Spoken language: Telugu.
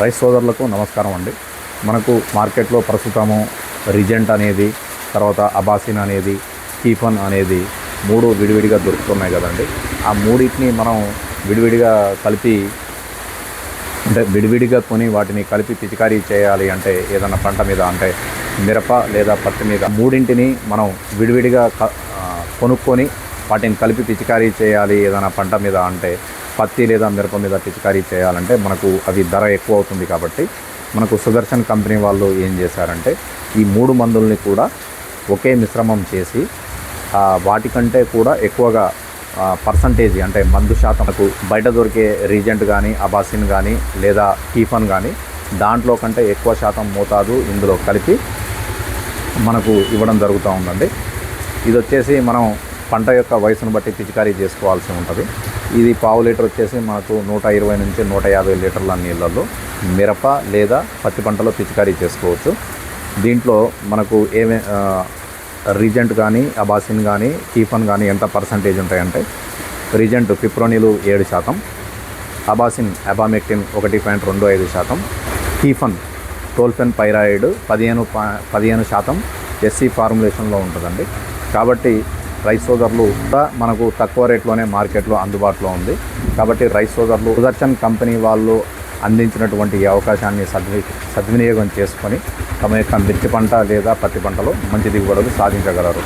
రైస్ సోదరులకు నమస్కారం అండి. మనకు మార్కెట్లో ప్రస్తుతము రిజెంట్ అనేది తర్వాత అబాసిన్ అనేది కీఫన్ అనేది మూడు విడివిడిగా దొరుకుతున్నాయి కదండి. ఆ మూడింటిని మనం విడివిడిగా కలిపి అంటే విడివిడిగా కొని వాటిని కలిపి పిచికారీ చేయాలి అంటే ఏదైనా పంట మీద అంటే మిరప లేదా పత్తి మీద మూడింటిని మనం విడివిడిగా కొనుక్కొని వాటిని కలిపి పిచికారీ చేయాలి ఏదైనా పంట మీద అంటే పత్తి లేదా మిరప మీద పిచికారీ చేయాలంటే మనకు అవి ధర ఎక్కువ అవుతుంది కాబట్టి మనకు సుదర్శన్ కంపెనీ వాళ్ళు ఏం చేశారంటే ఈ మూడు మందుల్ని కూడా ఒకే మిశ్రమం చేసి వాటికంటే కూడా ఎక్కువగా పర్సంటేజ్ అంటే మందు శాతంకు బయట దొరికే రీజెంట్ కానీ అబాసిన్ కానీ లేదా టీఫన్ కానీ దాంట్లో కంటే ఎక్కువ శాతం మోతాదు ఇందులో కలిపి మనకు ఇవ్వడం జరుగుతూ ఉందండి. ఇది వచ్చేసి మనం పంట యొక్క వయసును బట్టి పిచికారీ చేసుకోవాల్సి ఉంటుంది. ఇది పావు లీటర్ వచ్చేసి మనకు నూట ఇరవై నుంచి నూట యాభై లీటర్ల నీళ్ళల్లో మిరప లేదా పత్తి పంటలో పిచికారీ చేసుకోవచ్చు. దీంట్లో మనకు ఏమే రీజెంట్ కానీ అబాసిన్ కానీ కీఫన్ కానీ ఎంత పర్సంటేజ్ ఉంటాయంటే రీజెంట్ పిప్రోనిలు ఏడు శాతం అబాసిన్ అబామెక్టిన్ ఒకటి పాయింట్ రెండు ఐదు శాతం కీఫన్ టోల్ఫెన్ పైరాయిడ్ పదిహేను పా పదిహేను శాతం ఎస్సీ ఫార్ములేషన్లో ఉంటుందండి. కాబట్టి రైస్ సోదర్లు కూడా మనకు తక్కువ రేట్లోనే మార్కెట్లో అందుబాటులో ఉంది. కాబట్టి రైస్ సోదర్లు సుదర్శన్ కంపెనీ వాళ్ళు అందించినటువంటి ఈ అవకాశాన్ని సద్వి సద్వినియోగం చేసుకొని తమ యొక్క మిర్చి పంట లేదా పత్తి పంటలో మంచి దిగుబడులు సాధించగలరు.